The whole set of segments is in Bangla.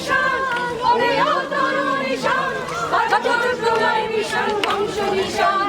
তরু ওরে ও তরু নিশান বাজার প্রলয় নিশান বংশ নিশান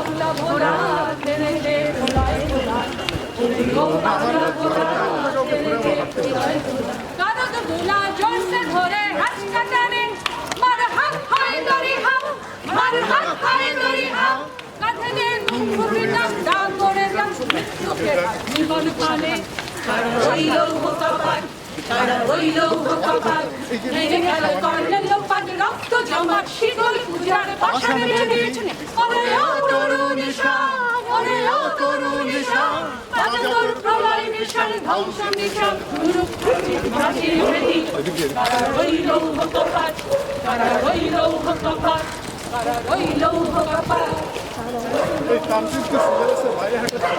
পাগলা ভোলা তেরে দে ভোলায় ভোলা। ও পাগলা ভোলা তেরে দে ভোলায় ভোলা কারণ ভোলা জোর সে ধরে হাত মার হাত হয় দড়ি হাও মার হাত হয় দড়ি হাও কাঁধে নে নাম দা করে যান মৃত্যুকে জীবন পালে তারা রইল কপাট তারা রইল কপাট মেরে গেল কর্ণের লোপাট রক্ত জমাট শিকল পূজার পাশানে বেরিয়েছেন ওরে ও তরু নিশান ওরে ও তরু নিশান বাজা প্রলয় নিশান ধ্বংস নিশান গুরু প্রাচীর ভেদি তারা রইল কপাট তারা রইল কপাট তারা রইল কপাট এই তান্ত্রিক সিলেবাসে বাইরে হাঁটা।